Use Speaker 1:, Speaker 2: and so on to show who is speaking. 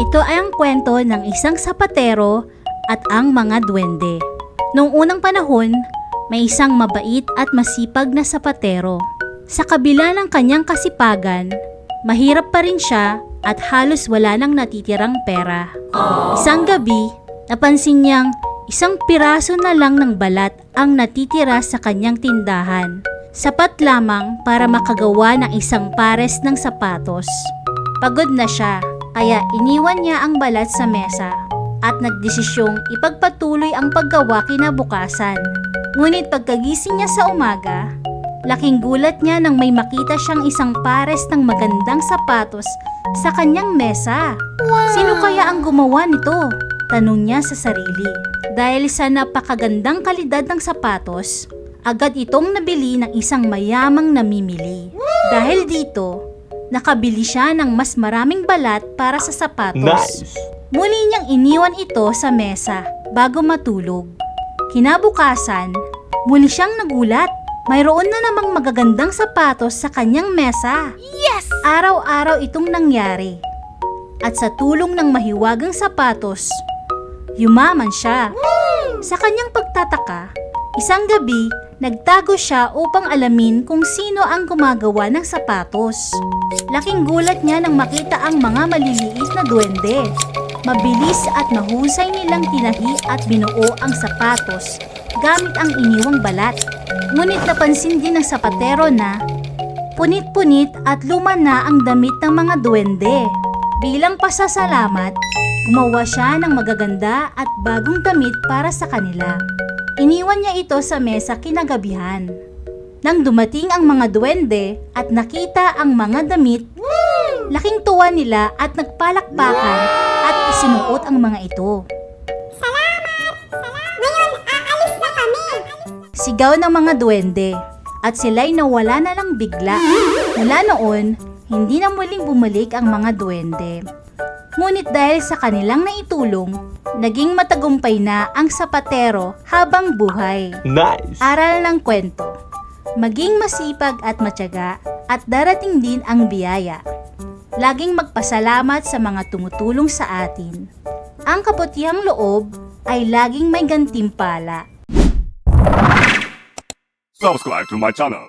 Speaker 1: Ito ay ang kwento ng isang sapatero at ang mga duwende. Noong unang panahon, may isang mabait at masipag na sapatero. Sa kabila ng kanyang kasipagan, mahirap pa rin siya at halos wala nang natitirang pera. Isang gabi, napansin niyang isang piraso na lang ng balat ang natitira sa kanyang tindahan. Sapat lamang para makagawa ng isang pares ng sapatos. Pagod na siya, kaya iniwan niya ang balat sa mesa at nagdesisyong ipagpatuloy ang paggawa kinabukasan. Ngunit pagkagising niya sa umaga, laking gulat niya nang may makita siyang isang pares ng magandang sapatos sa kanyang mesa. Sino kaya ang gumawa nito? Tanong niya sa sarili. Dahil sa napakagandang kalidad ng sapatos, agad itong nabili ng isang mayamang namimili. Dahil dito, nakabili siya ng mas maraming balat para sa sapatos.
Speaker 2: Nice.
Speaker 1: Muli niyang iniwan ito sa mesa bago matulog. Kinabukasan, muli siyang nagulat. Mayroon na namang magagandang sapatos sa kanyang mesa. Yes! Araw-araw itong nangyari. At sa tulong ng mahiwagang sapatos, yumaman siya. Sa kanyang pagtataka, isang gabi, nagtago siya upang alamin kung sino ang gumagawa ng sapatos. Laking gulat niya nang makita ang mga maliliit na duwende. Mabilis at mahusay nilang tinahi at binuo ang sapatos gamit ang iniwang balat. Ngunit napansin din ng sapatero na punit-punit at luma na ang damit ng mga duwende. Bilang pasasalamat, gumawa siya ng magaganda at bagong damit para sa kanila. Iniwan niya ito sa mesa kinagabihan. Nang dumating ang mga duwende at nakita ang mga damit, laking tuwa nila at nagpalakpakan at isinuot ang mga ito. Sigaw ng mga duwende at sila'y nawala na lang bigla. Mula noon, hindi na muling bumalik ang mga duwende. Ngunit dahil sa kanilang naitulong, naging matagumpay na ang sapatero habang buhay.
Speaker 2: Nice.
Speaker 1: Aral ng kwento. Maging masipag at matyaga at darating din ang biyaya. Laging magpasalamat sa mga tumutulong sa atin. Ang kaputihang loob ay laging may gantimpala.
Speaker 3: Subscribe to my channel.